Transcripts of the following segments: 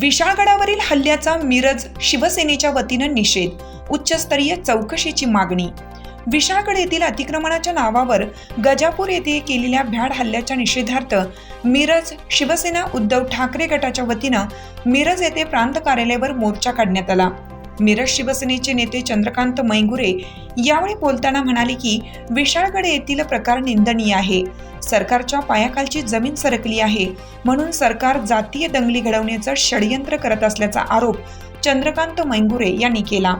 विशाळगडावरील हल्ल्याचा मिरज शिवसेनेच्या वतीनं निषेध. उच्चस्तरीय चौकशीची मागणी. विशाळगड येथील अतिक्रमणाच्या नावावर गजापूर येथे केलेल्या भ्याड हल्ल्याच्या निषेधार्थ मिरज शिवसेना उद्धव ठाकरे गटाच्या वतीनं मिरज येथे प्रांत कार्यालयावर मोर्चा काढण्यात आला. मिरज शिवसेनेचे नेते चंद्रकांत मैंगुरे यावेळी बोलताना म्हणाले की विशाळगड येथील प्रकार निंदनीय आहे. सरकारच्या पायाखालची जमीन सरकली आहे. म्हणून सरकार जातीय दंगली घडवण्याचं षडयंत्र करत असल्याचा आरोप चंद्रकांत मैंगुरे यांनी केला.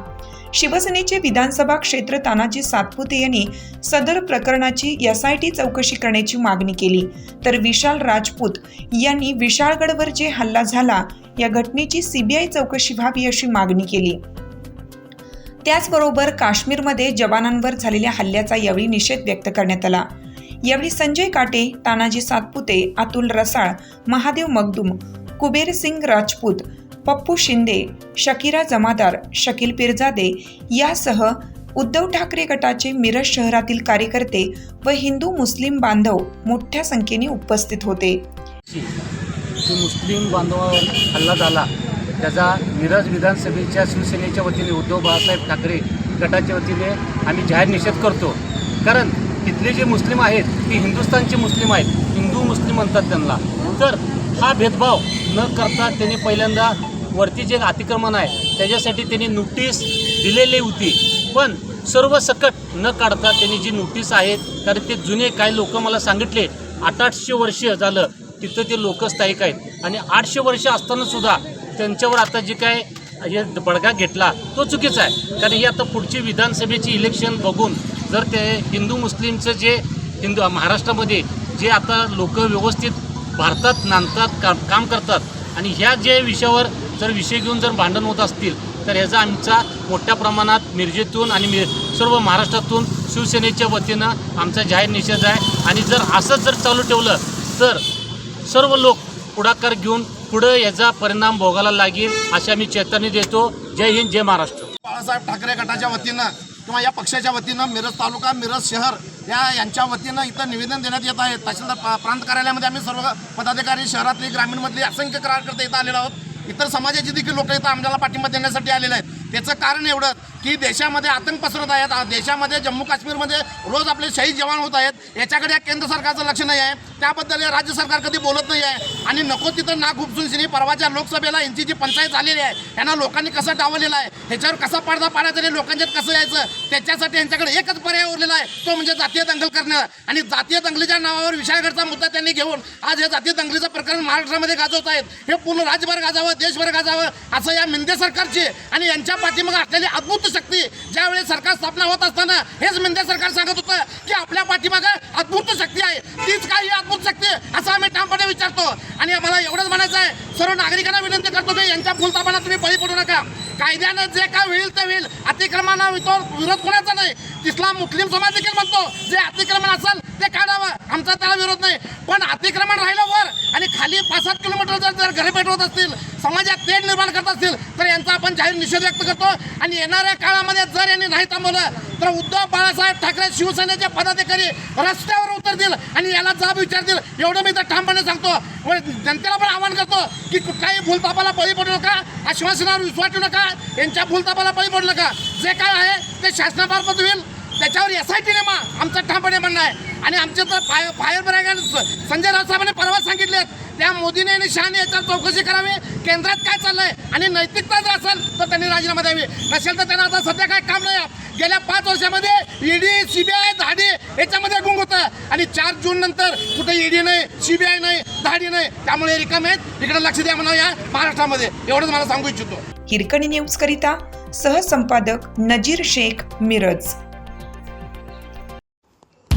शिवसेनेचे विधानसभा क्षेत्र तानाजी सातपुते यांनी सदर प्रकरणाची एसआयटी चौकशी करण्याची मागणी केली. तर विशाल राजपूत यांनी विशाळगडवर जे हल्ला झाला या घटनेची सीबीआय चौकशी व्हावी अशी मागणी केली. त्याचबरोबर काश्मीरमध्ये जवानांवर झालेल्या हल्ल्याचा यावेळी निषेध व्यक्त करण्यात आला. यावेळी संजय काटे तानाजी सातपुते अतुल रसाळ महादेव मगदुम कुबेर सिंग राजपूत पप्पू शिंदे शकीरा जमादार शकील पिरजादे यासह उद्धव ठाकरे गटाचे मिरज शहरातील कार्यकर्ते व हिंदू मुस्लिम बांधव मोठ्या संख्येने उपस्थित होते. की मुस्लिम बांधवावर हल्ला झाला त्याचा मिरज विधानसभेच्या शिवसेनेच्या वतीने उद्धव बाळासाहेब ठाकरे गटाच्या वतीने आम्ही जाहीर निषेध करतो. कारण तिथले जे मुस्लिम आहेत ते हिंदुस्थानचे मुस्लिम आहेत हिंदू मुस्लिम म्हणतात त्यांना. तर हा भेदभाव न करता त्यांनी पहिल्यांदा वरती जे अतिक्रमण आहे त्याच्यासाठी त्यांनी नोटीस दिलेली होती. पण सर्व सकट न काढता त्यांनी जी नोटीस आहे कारण ते जुने काही लोक मला सांगितले आठ आठशे वर्ष झालं तिथं ते लोक स्थायिक आहेत. आणि आठशे वर्ष असताना सुद्धा त्यांच्यावर आता जे काय हे बडगा घेतला तो चुकीचा आहे. कारण ही आता पुढची विधानसभेची इलेक्शन बघून जर ते हिंदू मुस्लिमचं जे हिंदू महाराष्ट्रामध्ये जे आता लोक व्यवस्थित भारतात नांदतात काम काम करतात आणि ह्या जे विषयावर जर विषय घेऊन जर भांडण होत असतील तर ह्याचा आमचा मोठ्या प्रमाणात मिरजेतून आणि मिर सर्व महाराष्ट्रातून शिवसेनेच्या वतीनं आमचा जाहीर निषेध आहे. आणि जर असंच जर चालू ठेवलं तर सर्व लोक पुढाकार घेऊन पुढं याचा परिणाम भोगायला लागेल अशी आम्ही चेतावणी देतो. जय हिंद जय महाराष्ट्र. बाळासाहेब ठाकरे गटाच्या वतीनं किंवा या पक्षाच्या वतीनं मिरज तालुका मिरज शहर या यांच्या वतीनं इथं निवेदन देण्यात येत आहे. तहसीलदार प्रांत कार्यालयामध्ये आम्ही सर्व पदाधिकारी शहरातली ग्रामीणमधली असंख्य कार्यकर्ते इथं आलेलो आहोत. इतर समाजाची देखील लोक इथं आमच्याला पाठिंबा देण्यासाठी आलेले आहेत. त्याचं कारण एवढं की देशामध्ये आतंक पसरत आहेत. देशामध्ये जम्मू काश्मीरमध्ये रोज आपले शहीद जवान होत आहेत. याच्याकडे या केंद्र सरकारचं लक्ष नाही आहे. त्याबद्दल राज्य सरकार कधी बोलत नाही आहे. आणि नको तिथं ना खुपसून सिनी परवाच्या लोकसभेला यांची जी पंचायत झालेली आहे. यांना लोकांनी कसं डावलेलं आहे? ह्याच्यावर कसा पडदा पाडायचा लोकांच्यात कसं यायचं? त्याच्यासाठी यांच्याकडे एकच पर्याय उरलेला आहे. तो म्हणजे जातीय दंगल करणं. आणि जातीय दंगलीच्या नावावर विशाळगडचा मुद्दा त्यांनी घेऊन आज हे जातीय दंगलीचं प्रकरण महाराष्ट्रामध्ये गाजवत आहेत. हे पूर्ण राज्यभर गाजावं देशभर गाजावं असं या मिंदे सरकारची आणि यांच्या पाठीमागे असलेली अद्भुत शक्ती ज्यावेळी सरकार स्थापना होत असताना हेच मिंदे सरकार सांगत होतं की आपल्या पाठीमागे अद्भुत शक्ती आहे. तीच काय ही अद्भुत शक्ती? असं आम्ही ठामपणे विचारतो. आणि आम्हाला एवढंच म्हणायचं आहे. सर्व नागरिकांना विनंती करतो की यांच्या फुलतापाला तुम्ही बळी पडू नका. कायद्यानं जे काय होईल ते होईल. अतिक्रमणा विरोध कोणाचा नाही? इस्लाम मुस्लिम समाज देखील म्हणतो जे अतिक्रमण असेल ते काढावं. आमचा त्याला विरोध नाही. पण अतिक्रमण राहिलं खाली पाच सात किलोमीटर जर जर घरे पेटवत असतील समाजात तेढ निर्माण करत असतील तर यांचा आपण जाहीर निषेध व्यक्त करतो. आणि येणाऱ्या काळामध्ये जर यांनी नाही थांबवलं तर उद्धव बाळासाहेब ठाकरे शिवसेनेचे पदाधिकारी रस्त्यावर उतरतील आणि याला जाब विचारतील. एवढं मी तर ठामपणे सांगतो. व जनतेला पण आवाहन करतो की कुठल्याही भूलतापाला बळी पडू नका आश्वासनावर विश्वास ठेवू नका यांच्या भूलतापाला बळी पडू नका. जे काय आहे ते शासनामार्फत होईल. त्याच्यावर एस आय टी नेमा आमचं ठामपणे म्हणणं आहे. आणि आमचे तर fire fire brigade Sanjay Raut साहेबांनी परवा सांगितले त्या मोदीने आणि शहाने याच्यावर चौकशी करावी. केंद्रात काय चाललंय? आणि नैतिकता जर असेल तर त्यांनी राजीनामा द्यावी. नसेल तर त्यांना आता सध्या काय काम नाही. गेल्या पाच वर्षामध्ये ईडी सीबीआय धाडी याच्यामध्ये गुंग होतं. आणि चार जून नंतर कुठे ईडी नाही सीबीआय नाही धाडी नाही त्यामुळे रिकाम आहेत. इकडे लक्ष द्या म्हणा या महाराष्ट्रामध्ये. एवढंच मला सांगू इच्छितो. हिरकणी न्यूज करिता सहसंपादक नजीर शेख मिरज.